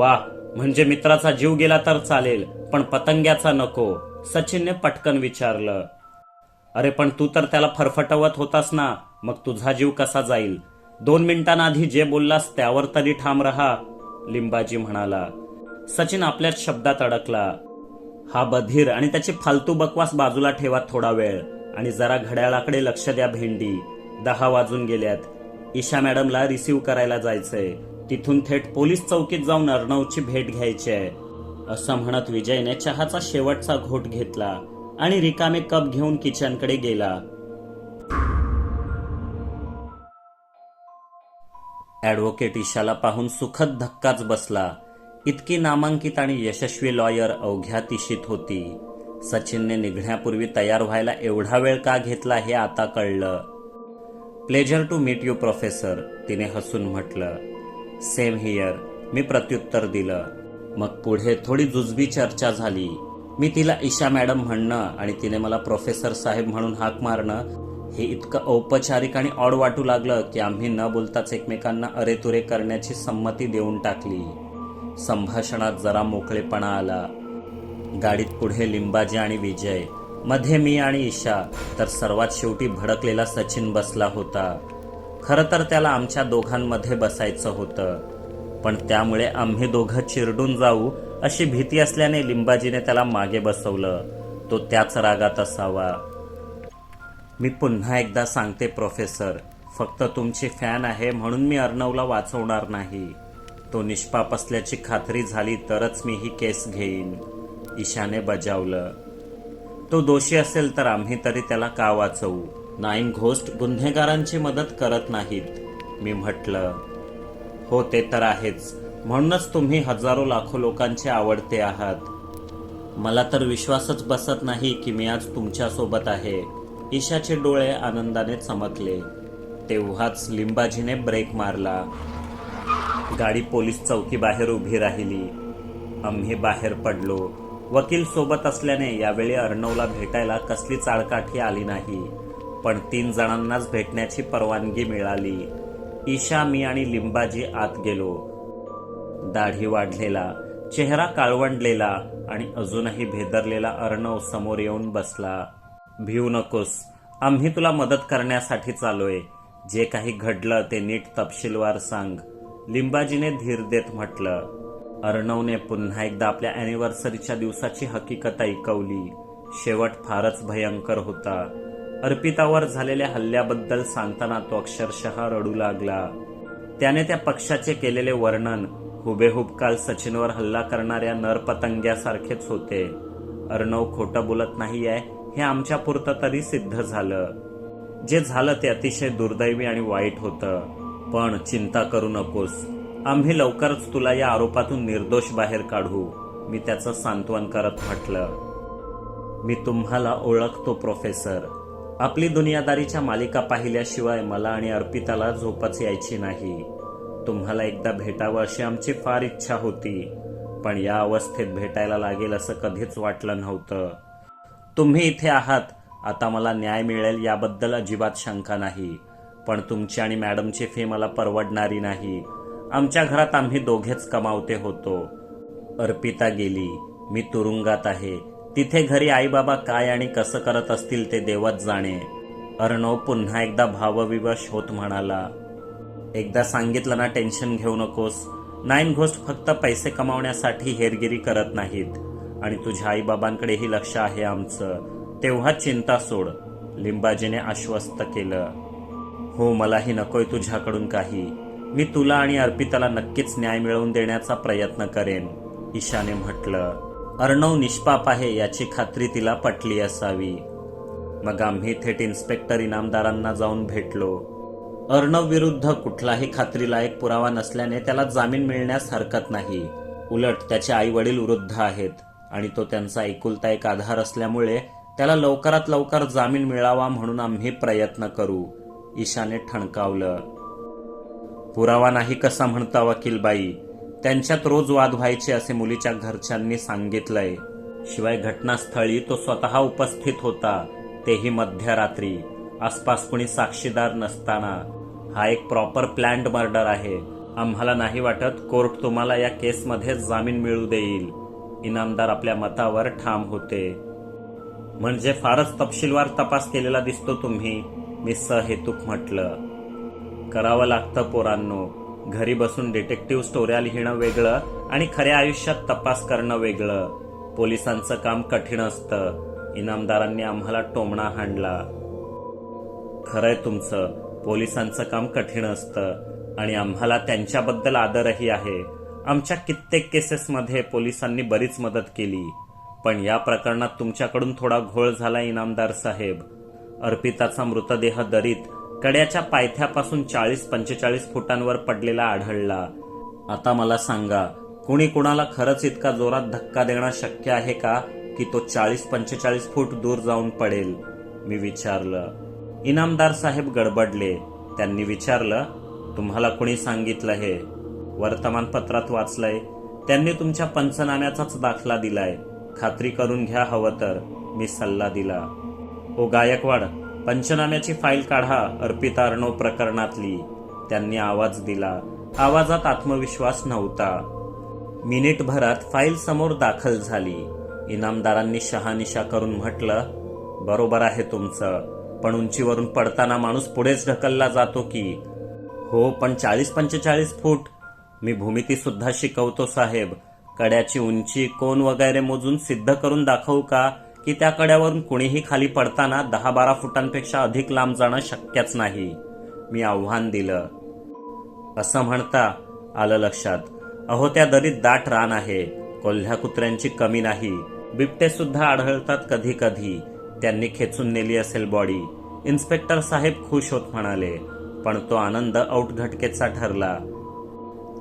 वा म्हणजे मित्राचा जीव गेला तर चालेल पण पतंग्याचा नको सचिनने पटकन विचारलं. अरे पण तू तर त्याला फरफटवत होतास ना मग तुझा जीव कसा जाईल? दोन मिनिटांआधी जे बोललास त्यावर तरी ठाम रहा लिंबाजी म्हणाला. सचिन आपल्याच शब्दात अडकला. हा बधीर आणि त्याची फालतू बकवास बाजूला ठेवा थोडा वेळ आणि जरा घड्याळाकडे लक्ष द्या भेंडी. दहा वाजून गेल्यात. ईशा मॅडमला रिसीव्ह करायला जायचंय. तिथून थेट पोलीस चौकीत जाऊन अर्णवची भेट घ्यायची आहे. असं म्हणत विजयने चहाचा शेवटचा घोट घेतला आणि रिकामे कप घेऊन किचनकडे गेला. ॲडव्होकेट ईशाला पाहून सुखद धक्काच बसला. इतकी नामांकित आणि यशस्वी लॉयर अवघ्या तिशीत होती. सचिनने निघण्यापूर्वी तयार व्हायला एवढा वेळ का घेतला हे आता कळलं. Pleasure to meet you professor तिने हसून म्हटलं. सेम हियर मी प्रत्युत्तर दिलं. मग पुढे थोडी जुजबी चर्चा झाली. मी तिला ईशा मॅडम म्हणणं आणि तिने मला प्रोफेसर साहेब म्हणून हाक मारणं हे इतकं औपचारिक आणि ऑड वाटू लागलं की आम्ही न बोलताच एकमेकांना अरेतुरे करण्याची संमती देऊन टाकली. संभाषणात जरा मोकळेपणा आला. गाडीत पुढे लिंबाजी आणि विजय. मध्ये मी आणि ईशा तर सर्वात शेवटी भडकलेला सचिन बसला होता. खरं तर त्याला आमच्या दोघांमध्ये बसायचं होतं. पण त्यामुळे आम्ही दोघं चिरडून जाऊ अशी भीती असल्याने लिंबाजीने त्याला मागे बसवलं. तो त्याच रागात असावा. मी पुन्हा एकदा सांगते प्रोफेसर फक्त तुमची फॅन आहे म्हणून मी अर्णवला वाचवणार नाही. तो निष्पाप असल्याची खात्री झाली तरच मी ही केस घेईन. ईशाने बजावलं. तो दोषी असेल तर आम्ही तरी त्याला का वाचवू? नाईन घोस्ट गुन्हेगारांची मदत करत नाहीत. मी म्हटलं हो ते तर आहेच. म्हणूनच तुम्ही हजारो लाखो लोकांचे आवडते आहात. मला तर विश्वासच बसत नाही की मी आज तुमच्यासोबत आहे. ईशाचे डोळे आनंदाने चमकले. तेव्हाच लिंबाजीने ब्रेक मारला. गाडी पोलीस चौकी बाहेर उभी राहिली. आम्ही बाहेर पडलो. वकील सोबत असल्याने यावेळी अर्णवला भेटायला कसली चाळकाठी आली नाही. पण तीन जणांनाच भेटण्याची परवानगी मिळाली. ईशा मी आणि लिंबाजी आत गेलो. दाढी वाढलेला चेहरा काळवंडलेला आणि अजूनही भेदरलेला अर्णव समोर येऊन बसला. भिऊ नकोस आम्ही तुला मदत करण्यासाठी चालोय. जे काही घडलं ते नीट तपशीलवार सांग लिंबाजीने धीर देत म्हटलं. अर्णवने पुन्हा एकदा आपल्या अॅनिव्हर्सरीच्या दिवसाची हकीकत ऐकवली. शेवट फारच भयंकर होता. अर्पितावर झालेल्या हल्ल्याबद्दल सांगताना तो अक्षरशः रडू लागला. त्याने त्या पक्षाचे केलेले वर्णन हुबेहूब काल सचिनवर हल्ला करणाऱ्या नरपतंग्यासारखेच होते. अर्णव खोटं बोलत नाही आहे हे आमच्या पुरतं तरी सिद्ध झालं. जे झालं ते अतिशय दुर्दैवी आणि वाईट होतं. पण चिंता करू नकोस. आम्ही लवकरच तुला या आरोपातून निर्दोष बाहेर काढू मी त्याचं सांत्वन करत म्हटलं. मी तुम्हाला ओळखतो प्रोफेसर. आपली दुनियादारीच्या मालिका पाहिल्याशिवाय मला आणि अर्पिताला झोपच यायची नाही. तुम्हाला एकदा भेटावं अशी आमची फार इच्छा होती पण या अवस्थेत भेटायला लागेल असं कधीच वाटलं नव्हतं. तुम्ही इथे आहात आता मला न्याय मिळेल याबद्दल अजिबात शंका नाही पण तुमची आणि मॅडमची फी मला परवडणारी नाही. आमच्या घरात आम्ही दोघेच कमावते होतो. अर्पिता गेली मी तुरुंगात आहे तिथे घरी आईबाबा काय आणि कसं करत असतील ते देवच जाणे. अर्णव पुन्हा एकदा भावविवश होत म्हणाला एकदा सांगितलं ना टेन्शन घेऊ नकोस. नाईन घोस्ट फक्त पैसे कमावण्यासाठी हेरगिरी करत नाहीत. आणि तुझ्या आईबाबांकडेही लक्ष आहे आमचं. तेव्हा चिंता सोड लिंबाजीने आश्वस्त केलं. हो मलाही नकोय तुझ्याकडून काही. मी तुला आणि अर्पिताला नक्कीच न्याय मिळवून देण्याचा प्रयत्न करेन ईशाने म्हटलं. अर्णव निष्पाप आहे याची खात्री तिला पटली असावी. मग आम्ही थेट इन्स्पेक्टर इनामदारांना जाऊन भेटलो. अर्णव विरुद्ध कुठलाही खात्रीलायक पुरावा नसल्याने त्याला जामीन मिळण्यास हरकत नाही. उलट त्याचे आई वडील वृद्ध आहेत आणि तो त्यांचा एकुलता एक आधार असल्यामुळे त्याला लवकरात लवकर जामीन मिळावा म्हणून आम्ही प्रयत्न करू ईशाने ठणकावलं. पुरावा नाही कसा म्हणता वकीलबाई? त्यांच्यात रोज वाद व्हायचे असे मुलीच्या घरच्यांनी सांगितलंय. शिवाय घटनास्थळी तो स्वतः उपस्थित होता तेही मध्यरात्री. आसपास कुणी साक्षीदार नसताना. हा एक प्रॉपर प्लॅन्ड मर्डर आहे. आम्हाला नाही वाटत कोर्ट तुम्हाला या केसमध्ये जामीन मिळू देईल. इनामदार आपल्या मतावर ठाम होते. म्हणजे फारच तपशीलवार तपास केलेला दिसतो तुम्ही मी सहेतुक म्हटलं. करावं लागतं पोरांनो. घरी बसून डिटेक्टिव्ह स्टोऱ्या लिहिणं वेगळं आणि खऱ्या आयुष्यात तपास करणं वेगळं. पोलिसांचं काम कठीण असतं. इनामदारांनी आम्हाला टोमणा हाणला. खरंय तुमचं. पोलिसांचं काम कठीण असतं. आणि आम्हाला त्यांच्याबद्दल आदरही आहे. आमच्या कित्येक केसेसमध्ये पोलिसांनी बरीच मदत केली. पण या प्रकरणात तुमच्याकडून थोडा घोळ झाला इनामदार साहेब. अर्पिताचा मृतदेह दरीत कड्याच्या पायथ्यापासून चाळीस पंचेचाळीस फुटांवर पडलेला आढळला. आता मला सांगा कुणी कुणाला खरंच इतका जोरात धक्का देणं शक्य आहे का की तो चाळीस पंचेचाळीस फूट दूर जाऊन पडेल? मी विचारलं. इनामदार साहेब गडबडले. त्यांनी विचारलं तुम्हाला कुणी सांगितलं हे? वर्तमानपत्रात वाचलंय. त्यांनी तुमच्या पंचनाम्याचाच दाखला दिलाय. खात्री करून घ्या हवं तर. मी सल्ला दिला. ओ गायकवाड पंचनाम्याची फाईल काढा अर्पिता अर्णव प्रकरणातली. त्यांनी आवाज दिला. आवाजात आत्मविश्वास नव्हता. मिनिटभरात फाईल समोर दाखल झाली. इनामदारांनी शहानिशा करून म्हटलं बरोबर आहे तुमचं. पण उंचीवरून पडताना माणूस पुढेच ढकलला जातो की. हो पण चाळीस पंचेचाळीस फूट. मी भूमिती सुद्धा शिकवतो साहेब. कड्याची उंची कोण वगैरे मोजून सिद्ध करून दाखवू का? की त्या कड्यावरून कुणीही खाली पडताना दहा बारा फुटांपेक्षा अधिक लांब जाणं शक्यच नाही. मी आव्हान दिलं. असं म्हणता आलं लक्षात. अहो त्या दरीत दाट रान आहे. कोल्ह्या कुत्र्यांची कमी नाही. बिबटे सुद्धा आढळतात कधी कधी त्यांनी खेचून नेली असेल बॉडी. इन्स्पेक्टर साहेब खुश होत म्हणाले पण तो आनंद औटघटकेचा ठरला.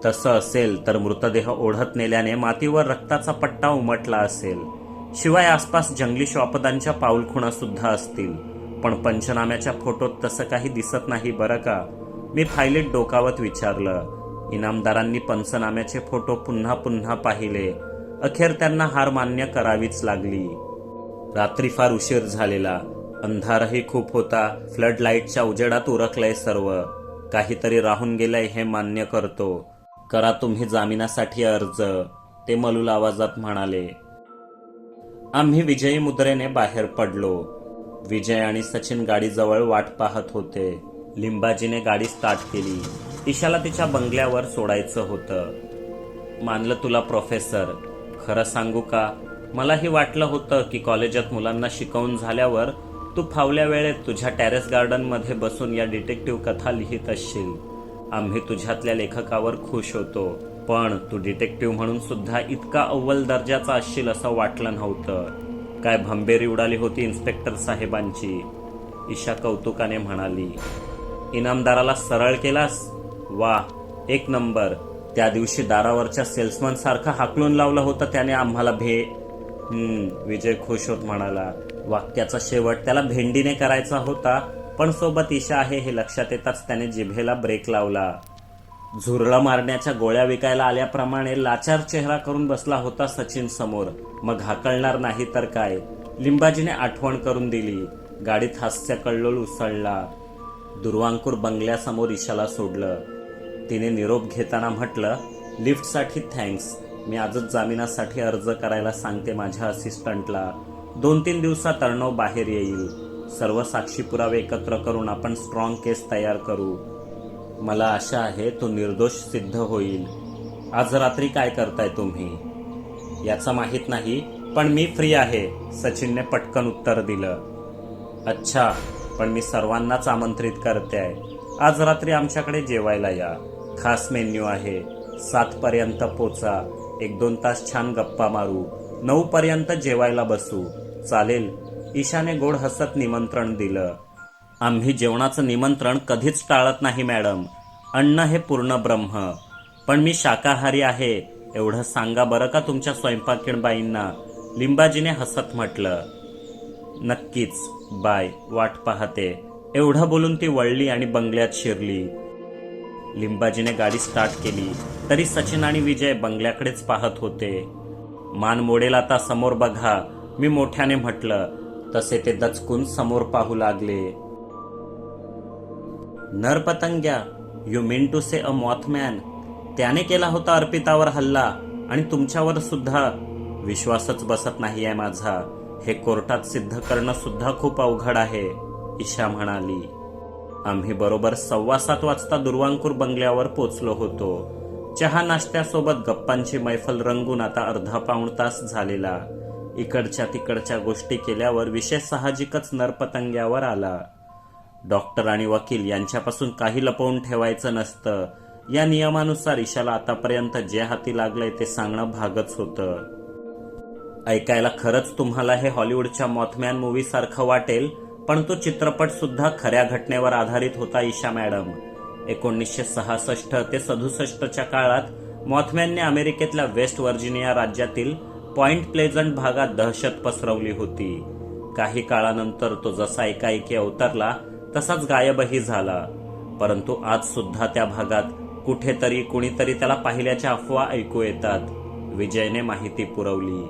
तसं असेल तर मृतदेह ओढत नेल्याने मातीवर रक्ताचा पट्टा उमटला असेल. शिवाय आसपास जंगली श्वापदांच्या पाऊलखुणा सुद्धा असतील. पण पंचनाम्याच्या फोटोत तसं काही दिसत नाही बरं का? मी फायलीत डोकावत विचारलं. इनामदारांनी पंचनाम्याचे फोटो पुन्हा पुन्हा पाहिले. अखेर त्यांना हार मान्य करावीच लागली. रात्री फार उशीर झालेला. अंधारही खूप होता. फ्लड लाईटच्या उजेडात उरकलंय सर्व. काहीतरी राहून गेलंय हे मान्य करतो. करा तुम्ही जामिनासाठी अर्ज ते मलूल आवाजात म्हणाले. आम्ही विजयी मुद्रेने बाहेर पडलो. विजय आणि सचिन गाडीजवळ वाट पाहत होते. लिंबाजीने गाडी स्टार्ट केली. ईशाला तिच्या बंगल्यावर सोडायचं होतं. मानलं तुला प्रोफेसर खरं सांगू का? मलाही वाटलं होतं की कॉलेजात मुलांना शिकवून झाल्यावर तू फावल्या वेळेत तुझ्या टेरेस गार्डनमध्ये बसून या डिटेक्टिव्ह कथा लिहित असशील. आम्ही तुझ्यातल्या लेखकावर खुश होतो. पण तू डिटेक्टिव्ह म्हणून सुद्धा इतका अव्वल दर्जाचा असशील असं वाटलं नव्हतं. काय भंबेरी उडाली होती इन्स्पेक्टर साहेबांची? ईशा कौतुकाने म्हणाली इनामदाराला सरळ केलास? वा एक नंबर. त्या दिवशी दारावरच्या सेल्समन सारखा हाकलून लावलं होतं त्याने आम्हाला भे हम्म विजय खुश होत म्हणाला वाक्याचा शेवट त्याला भेंडीने करायचा होता पण सोबत ईशा आहे हे लक्षात येताच त्याने जिभेला ब्रेक लावला. झुरळा मारण्याच्या गोळ्या विकायला आल्याप्रमाणे लाचार चेहरा करून बसला होता सचिन समोर. मग हाकलणार नाही तर काय? लिंबाजीने आठवण करून दिली. गाडीत हास्य कल्लोळ उसळला. दुर्वांकूर बंगल्यासमोर ईशाला सोडलं. तिने निरोप घेताना म्हटलं लिफ्टसाठी थँक्स. मी आजच जामिनासाठी अर्ज करायला सांगते माझ्या असिस्टंटला. दोन तीन दिवसात अर्णव बाहेर येईल. सर्व साक्षी पुरावे एकत्र करून आपण स्ट्रॉंग केस तयार करू. मला आशा आहे तो निर्दोष सिद्ध होईल. आज रात्री काय करताय तुम्ही? याचं माहीत नाही पण मी फ्री आहे सचिनने पटकन उत्तर दिलं. अच्छा पण मी सर्वांनाच आमंत्रित करते आहे आज रात्री आमच्याकडे जेवायला या. खास मेन्यू आहे. सातपर्यंत पोचा. एक दोन तास छान गप्पा मारू. नऊपर्यंत जेवायला बसू. चालेल. ईशाने गोड हसत निमंत्रण दिलं. आम्ही जेवणाचं निमंत्रण कधीच टाळत नाही मॅडम. अन्न हे पूर्ण ब्रह्म. पण मी शाकाहारी आहे. एवढं सांगा बरं का तुमच्या स्वयंपाकीणबाईंना. लिंबाजीने हसत म्हटलं. नक्कीच बाय वाट पाहते. एवढं बोलून ती वळली आणि बंगल्यात शिरली. लिंबाजीने गाडी स्टार्ट केली. तरी सचिन आणि विजय बंगल्याकडेच पाहत होते. मान मोडेल आता समोर बघा. मी मोठ्याने म्हटलं तसे ते दचकून समोर पाहू लागले. नरपतंग्या you mean to say a Mothman. त्याने केला होता अर्पितावर हल्ला आणि तुमच्यावर सुद्धा. विश्वासच बसत नाही आहे माझा. हे कोर्टात सिद्ध करणं सुद्धा खूप अवघड आहे ईशा म्हणाली. आम्ही बरोबर सव्वा सात वाजता दुर्वांकूर बंगल्यावर पोचलो होतो. चहा नाश्त्यासोबत गप्पांची मैफल रंगून आता अर्धा पाऊण तास झालेला. इकडच्या तिकडच्या गोष्टी केल्यावर विषय साहजिकच नरपतंग्यावर आला. डॉक्टर आणि वकील यांच्यापासून काही लपवून ठेवायचं नसतं. या नियमानुसार ईशाला आतापर्यंत जे हाती लागलंय ते सांगणं भागच होतं. ऐकायला खरंच तुम्हाला हे हॉलिवूडच्या मॉथमॅन मूवी सारखं वाटेल पण तो चित्रपट सुद्धा खऱ्या घटनेवर आधारित होता ईशा मॅडम. एकोणीसशे सहासष्ट ते सदुसष्टच्या काळात मॉथमॅनने अमेरिकेतल्या वेस्ट व्हर्जिनिया राज्यातील पॉइंट प्लेझंट भागात दहशत पसरवली होती. काही काळानंतर तो जसा एकाएकी अवतरला तसाच गायबही झाला. परंतु आज सुद्धा त्या भागात कुठेतरी कुणीतरी त्याला पाहिल्याच्या अफवा ऐकू येतात. विजयने माहिती पुरवली.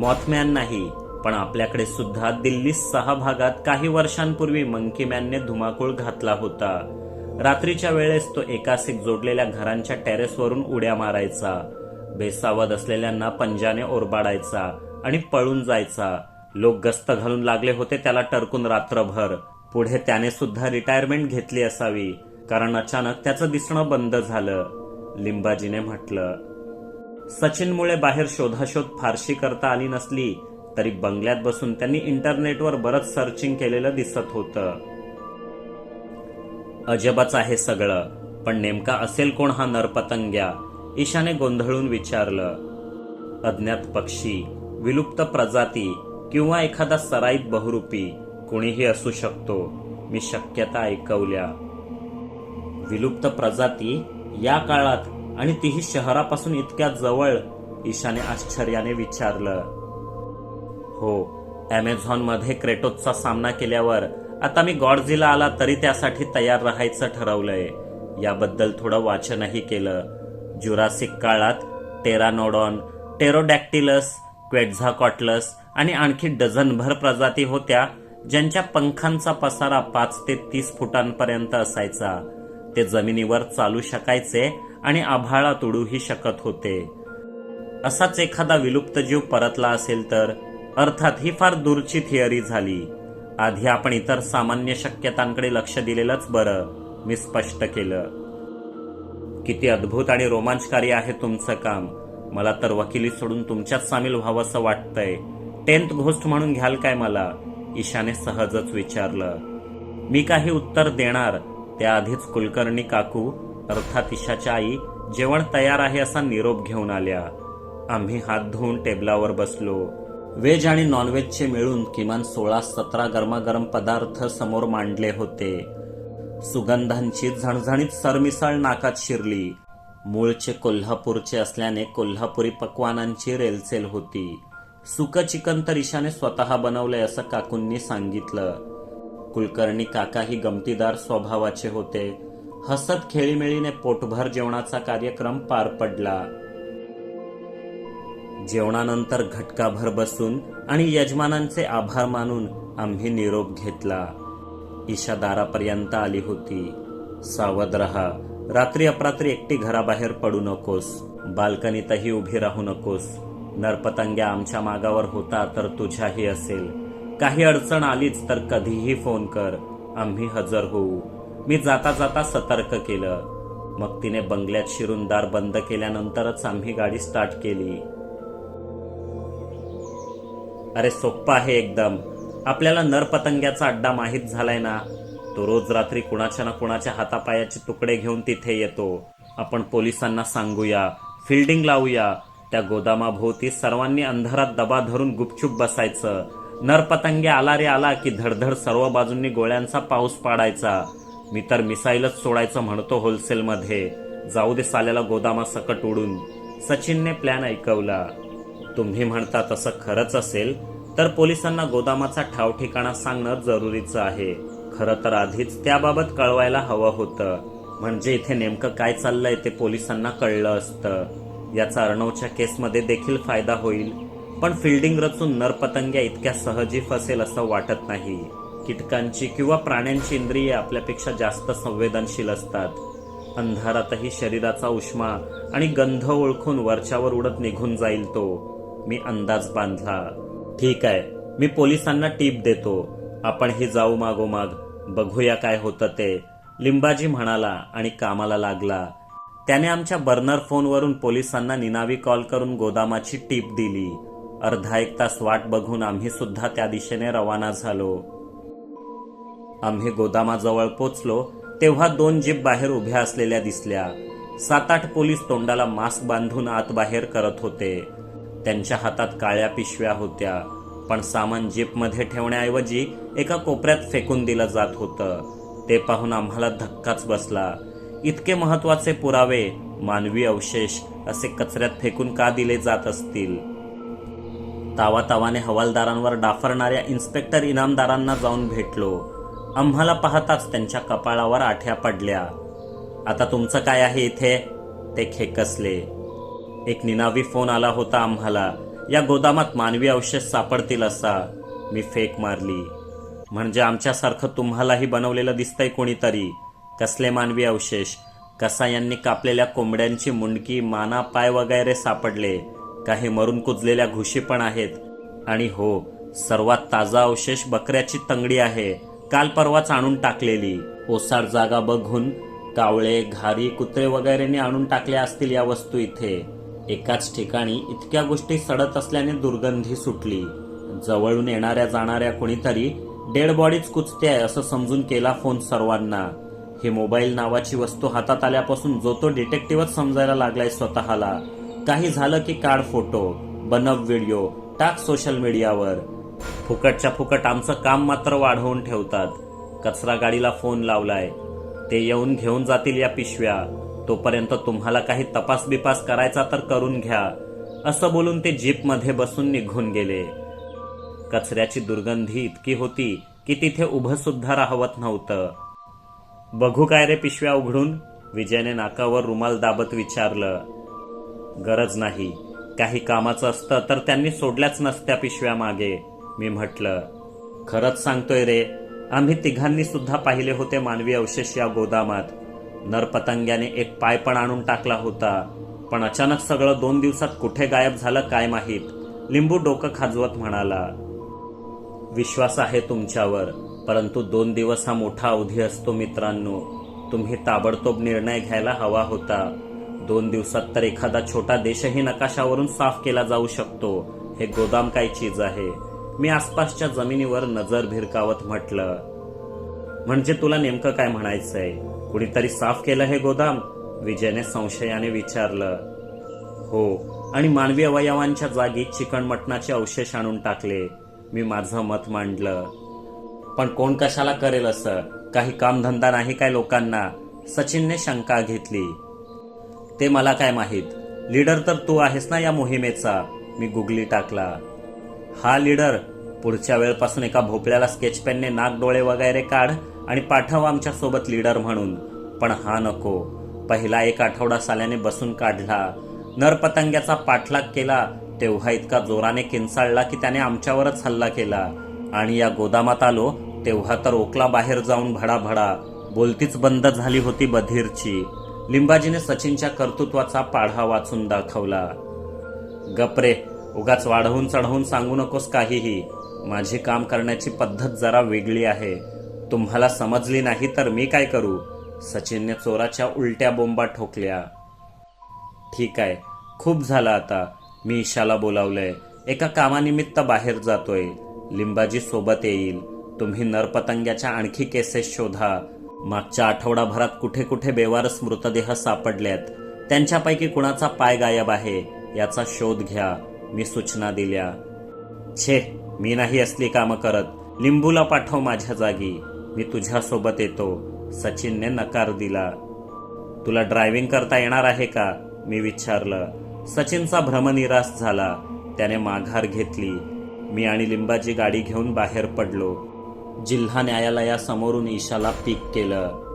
मॉथमॅन नाही पण आपल्याकडे सुद्धा दिल्ली सहा भागात काही वर्षांपूर्वी मंकीमॅनने धुमाकूळ घातला होता. रात्रीच्या वेळेस तो एकासिक जोडलेल्या घरांच्या टेरेसवरून उड्या मारायचा. बेसावध असलेल्यांना पंजाने ओरबाडायचा आणि पळून जायचा. लोक गस्त घालून लागले होते त्याला टरकून रात्रभर. पुढे त्याने सुद्धा रिटायरमेंट घेतली असावी कारण अचानक त्याचं दिसणं बंद झालं लिंबाजीने म्हटलं. सचिनमुळे बाहेर शोधाशोध फारशी करता आली नसली तरी बंगल्यात बसून त्यांनी इंटरनेटवर बरंच सर्चिंग केलेलं दिसत होतं. अजबच आहे सगळं पण नेमका असेल कोण हा नरपतंग्या? ईशाने गोंधळून विचारलं. अज्ञात पक्षी विलुप्त प्रजाती किंवा एखादा सराईत बहुरूपी. कोणीही असू शकतो. मी शक्यता ऐकवल्या. विलुप्त प्रजाती या काळात आणि तीही शहरापासून इतक्या जवळ ईशाने आश्चर्याने विचारलं. हो अमेझॉनमध्ये क्रेटोसचा सामना केल्यावर आता मी गॉडझिला आला तरी त्यासाठी तयार राहायचं ठरवलंय. याबद्दल थोडं वाचनही केलं. जुरासिक काळात टेरानोडॉन टेरोडॅक्टिलस क्वेट्झाकॉटलस आणि आणखी डझनभर प्रजाती होत्या ज्यांच्या पंखांचा पसारा पाच ते तीस फुटांपर्यंत असायचा. ते जमिनीवर चालू शकायचे आणि आभाळात उडूही शकत होते. असाच एखादा विलुप्त जीव परतला असेल तर अर्थात ही फार दूरची थिअरी झाली. आधी आपण इतर सामान्य शक्यतांकडे लक्ष दिलेलंच बरं मी स्पष्ट केलं. किती अद्भुत आणि रोमांचकारी आहे तुमचं काम. मला तर वकिली सोडून तुमच्यात सामील व्हावंसं वाटतंय. टेन्थ घोस्ट म्हणून घ्याल काय मला? ईशाने सहजच विचारलं मी काही उत्तर देणार? त्याआधीच कुलकर्णी काकू अर्थात ईशाच्या आई जेवण तयार आहे असा निरोप घेऊन आल्या. आम्ही हात धुवून टेबलावर बसलो. व्हेज आणि नॉनव्हेजचे मिळून किमान सोळा सतरा गरमागरम पदार्थ समोर मांडले होते. सुगंधांची झणझणीत सरमिसळ नाकात शिरली. मूळचे कोल्हापूरचे असल्याने कोल्हापुरी पक्वानांची रेलचेल होती. सुक चिकन तर ईशाने स्वतः बनवलंय असं काकूंनी सांगितलं. कुलकर्णी काकाही गमतीदार स्वभावाचे होते. हसत खेळीमेळीने पोटभर जेवणाचा कार्यक्रम पार पडला. जेवणानंतर घटकाभर बसून आणि यजमानांचे आभार मानून आम्ही निरोप घेतला. ईशा दारापर्यंत आली होती. सावध रहा. रात्री अपरात्री एकटी घराबाहेर पडू नकोस. बाल्कनीतही उभी राहू नकोस. नरपतंग्या आमच्या मागावर होता तर तुझ्याही असेल. काही अडचण आलीच तर कधीही फोन कर. आम्ही हजर होऊ. मी जाता जाता सतर्क केलं. मग तिने बंगल्यात शिरून दार बंद केल्यानंतरच आम्ही गाडी स्टार्ट केली. अरे सोप्पा आहे एकदम. आपल्याला नरपतंग्याचा अड्डा माहीत झालाय ना? तो रोज रात्री कुणाच्या ना कुणाच्या हातापायाचे तुकडे घेऊन तिथे येतो. आपण पोलिसांना सांगूया फिल्डिंग लावूया त्या गोदामाभोवती सर्वांनी अंधारात दबा धरून गुपचूप बसायचं. नरपतंगे आला रे आला की धडधड सर्व बाजूंनी गोळ्यांचा पाऊस पाडायचा. मी तर मिसाईलच सोडायचं म्हणतो होलसेलमध्ये. जाऊ दे साल्याला गोदामासकट उडून. सचिनने प्लॅन ऐकवला. तुम्ही म्हणता तसं खरंच असेल तर पोलिसांना गोदामाचा ठाव ठिकाणा सांगणं जरुरीचं आहे. खरं तर आधीच त्याबाबत कळवायला हवं होतं. म्हणजे इथे नेमकं काय चाललंय ते पोलिसांना कळलं असतं. याचा अर्णवच्या केसमध्ये देखील फायदा होईल. पण फिल्डिंग रचून नरपतंग्या इतक्या सहजी फसेल असं वाटत नाही. कीटकांची किंवा प्राण्यांची इंद्रिये आपल्यापेक्षा जास्त संवेदनशील असतात. अंधारातही शरीराचा उष्मा आणि गंध ओळखून वरच्यावर उडत निघून जाईल तो. मी अंदाज बांधला. ठीक आहे मी पोलिसांना टीप देतो. आपणही जाऊ मागोमाग. बघूया काय होतं ते. लिंबाजी म्हणाला आणि कामाला लागला. त्याने आमच्या बर्नर फोनवरून पोलिसांना निनावी कॉल करून गोदामाची टीप दिली. अर्धा एक तास वाट बघून आम्ही सुद्धा त्या दिशेने रवाना झालो. आम्ही गोदामाजवळ पोचलो तेव्हा दोन जीप बाहेर उभ्या असलेल्या दिसल्या. सात आठ पोलीस तोंडाला मास्क बांधून आत बाहेर करत होते. त्यांच्या हातात काळ्या पिशव्या होत्या पण सामान जीपमध्ये ठेवण्याऐवजी एका कोपऱ्यात फेकून दिलं जात होतं. ते पाहून आम्हाला धक्काच बसला. इतके महत्त्वाचे पुरावे मानवी अवशेष असे कचऱ्यात फेकून का दिले जात असतील? तावातावाने हवालदारांवर डाफरणाऱ्या इन्स्पेक्टर इनामदारांना जाऊन भेटलो. आम्हाला पाहताच त्यांच्या कपाळावर आठ्या पडल्या. आता तुमचं काय आहे इथे? ते खेकसले. एक निनावी फोन आला होता आम्हाला. या गोदामात मानवी अवशेष सापडतील असा. मी फेक मारली. म्हणजे आमच्यासारखं तुम्हालाही बनवलेलं दिसतंय कोणीतरी. कसले मानवी अवशेष? कसा यांनी कापलेल्या कोंबड्यांची मुंडकी माना पाय वगैरे सापडले? काही मरून कुजलेल्या घुशी पण आहेत. आणि हो सर्वात ताजा अवशेष बकऱ्याची तंगडी आहे. काल परवाच आणून टाकलेली. ओसाड जागा बघून कावळे घारी कुत्रे वगैरेने आणून टाकल्या असतील या वस्तू इथे. एकाच ठिकाणी इतक्या गोष्टी सडत असल्याने दुर्गंधी सुटली. जवळून येणाऱ्या जाणाऱ्या कोणीतरी डेड बॉडीच कुचते आहे असं समजून केला फोन सर्वांना. ही मोबाईल नावाची वस्तू हातात आल्यापासून जो तो डिटेक्टिव्हच समजायला लागलाय स्वतःला. काही झालं की काढ फोटो बनव व्हिडिओ टाक सोशल मीडियावर. फुकटच्या फुकट आमचं काम मात्र वाढवून ठेवतात. कचरा गाडीला फोन लावलाय. ते येऊन घेऊन जातील या पिशव्या. तोपर्यंत तुम्हाला काही तपास बिपास करायचा तर करून घ्या. असं बोलून ते जीपमध्ये बसून निघून गेले. कचऱ्याची दुर्गंधी इतकी होती की तिथे उभं सुद्धा राहवत नव्हतं. बघू काय रे पिशव्या उघडून. विजयने नाकावर रुमाल दाबत विचारलं. गरज नाही. काही कामाचं असतं तर त्यांनी सोडल्याच नसत्या पिशव्या मागे. मी म्हटलं खरंच सांगतोय रे. आम्ही तिघांनी सुद्धा पाहिले होते मानवी अवशेष या गोदामात. नरपतंग्याने एक पाय पण आणून टाकला होता. पण अचानक सगळं दोन दिवसात कुठे गायब झालं काय माहीत. लिंबू डोकं खाजवत म्हणाला विश्वास आहे तुमच्यावर. परंतु दोन दिवस हा मोठा अवधी असतो मित्रांनो. तुम्ही ताबडतोब निर्णय घ्यायला हवा होता. दोन दिवसात तर एखादा छोटा देशही नकाशावरून साफ केला जाऊ शकतो. हे गोदाम काय चीज आहे? मी आसपासच्या जमिनीवर नजर भिरकावत म्हटलं. म्हणजे तुला नेमकं काय म्हणायचंय? कुणीतरी साफ केलं हे गोदाम? विजयने संशयाने विचारलं. हो आणि मानवी अवयवांच्या जागी चिकण मटणाचे अवशेष आणून टाकले. मी माझं मत मांडलं. पण कोण कशाला करेल असं? काही कामधंदा नाही काय लोकांना? सचिनने शंका घेतली. ते मला काय माहीत? लीडर तर तू आहेस ना या मोहिमेचा? मी गुगली टाकला. हा लीडर पुढच्या वेळपासून एका भोपळ्याला स्केच पेनने नाक डोळे वगैरे काढ आणि पाठव आमच्यासोबत लीडर म्हणून. पण हा नको. पहिला एक आठवडा साल्याने बसून काढला. नरपतंग्याचा पाठलाग केला तेव्हा इतका जोराने किंचाळला की त्याने आमच्यावरच हल्ला केला. आणि या गोदामात आलो तेव्हा तर ओकला बाहेर जाऊन भडाभडा बोलतीच बंद झाली होती बधीरची. लिंबाजीने सचिनच्या कर्तृत्वाचा पाढा वाचून दाखवला. गपरे उगाच वाढवून चढवून सांगू नकोस काहीही. माझी काम करण्याची पद्धत जरा वेगळी आहे. तुम्हाला समजली नाही तर मी काय करू? सचिनने चोराच्या उलट्या बोंबा ठोकल्या. ठीक आहे खूप झालं आता. मी ईशाला बोलावलंय. एका कामानिमित्त बाहेर जातोय. लिंबाजी सोबत येईल. तुम्ही नरपतंग्याच्या आणखी केसेस शोधा. मागच्या आठवडाभरात कुठे कुठे बेवारस मृतदेह सापडलेत. त्यांच्यापैकी कुणाचा पाय गायब आहे याचा शोध घ्या. मी सूचना दिल्या. छे मी नाही असली कामं करत. लिंबूला पाठव माझ्या जागी. मी तुझ्यासोबत येतो. सचिनने नकार दिला. तुला ड्रायव्हिंग करता येणार आहे का? मी विचारलं. सचिनचा भ्रमनिरास झाला. त्याने माघार घेतली. मी आणि लिंबाची गाडी घेऊन बाहेर पडलो. जिल्हा न्यायालयासमोरून ईशाला पीक केलं.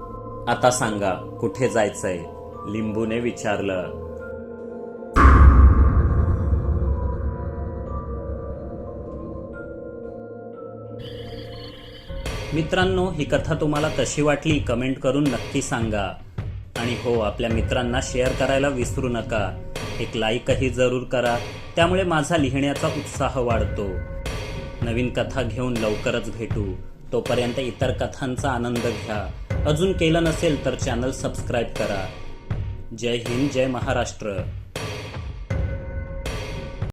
आता सांगा कुठे जायचंय? लिंबूने विचारलं. मित्रांनो ही कथा तुम्हाला कशी वाटली कमेंट करून नक्की सांगा. आणि हो आपल्या मित्रांना शेअर करायला विसरू नका. एक लाईकही जरूर करा. त्यामुळे माझा लिहिण्याचा उत्साह वाढतो. नवीन कथा घेऊन लवकरच भेटू. तोपर्यंत इतर कथांचा आनंद घ्या. अजून केलं नसेल तर चॅनल सबस्क्राईब करा. जय हिंद जय महाराष्ट्र.